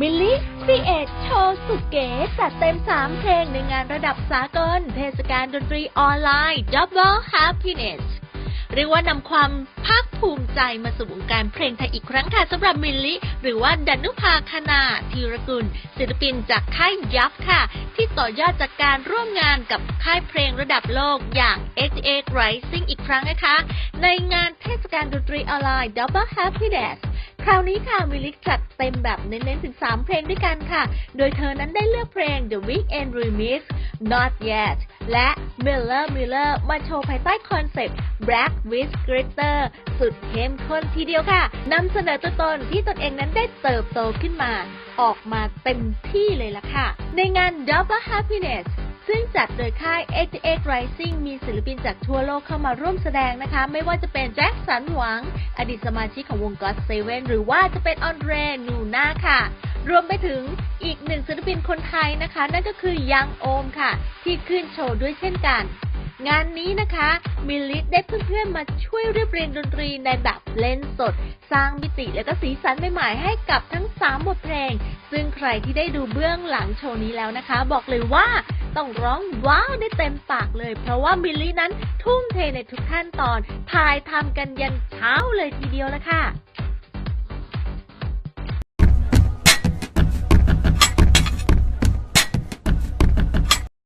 มิลลี่ครีเอทโชว์สุดเก๋จัดเต็ม 3 เพลงในงานระดับสากล เทศกาลดนตรีออนไลน์ Double Happiness เรียกว่านำความภาคภูมิใจมาสู่วงการเพลงไทยอีกครั้งค่ะสำหรับมิลลิ หรือว่าดนุภาคณาธีรกุล ศิลปินจากค่ายยับค่ะ ที่ต่อยอดจากการร่วมงานกับค่ายเพลงระดับโลกอย่าง 88 Rising อีกครั้งนะคะ ในงานเทศกาลดนตรีออนไลน์ Double Happiness คราวนี้ค่ะมิลลิจัดเต็มแบบเน้นๆถึง 3 เพลงด้วยกันค่ะ โดยเธอนั้นได้เลือกเพลง The Weekend Remix Not Yet และ Miller Miller มาโชว์ภายใต้คอนเซปต์ Black with Glitter สุดเข้มข้นทีเดียวค่ะนำเสนอตัวตนที่ตนเองนั้นได้เติบโตขึ้นมา ออกมาเต็มที่เลยล่ะค่ะ ในงาน Double Happiness ซึ่งจัดโดยค่าย 88 Rising มีศิลปินจากทั่วโลกเข้ามาร่วมแสดงนะคะ ไม่ว่าจะเป็นแจ็คสันหวัง อดีตสมาชิกของวง God Seven หรือว่าจะเป็นออนเดรนูน่าค่ะ รวมไปถึงอีกหนึ่งศิลปินคนไทยนะคะ นั่นก็คือยังโอมค่ะ ที่ขึ้นโชว์ด้วยเช่นกัน งานนี้นะคะ มิลลิได้เพื่อนๆมาช่วยเรียบเรียงดนตรีในแบบเล่นสด สร้างมิติและก็สีสันใหม่ๆให้กับทั้ง 3 บทเพลง ซึ่งใครที่ได้ดูเบื้องหลังโชว์นี้แล้วนะคะ บอกเลยว่า ต้องร้องว้าวได้เต็มปากเลย เพราะว่ามิลลี่นั้นทุ่มเทในทุกขั้นตอนถ่ายทำกันยันเช้าเลยทีเดียวละค่ะ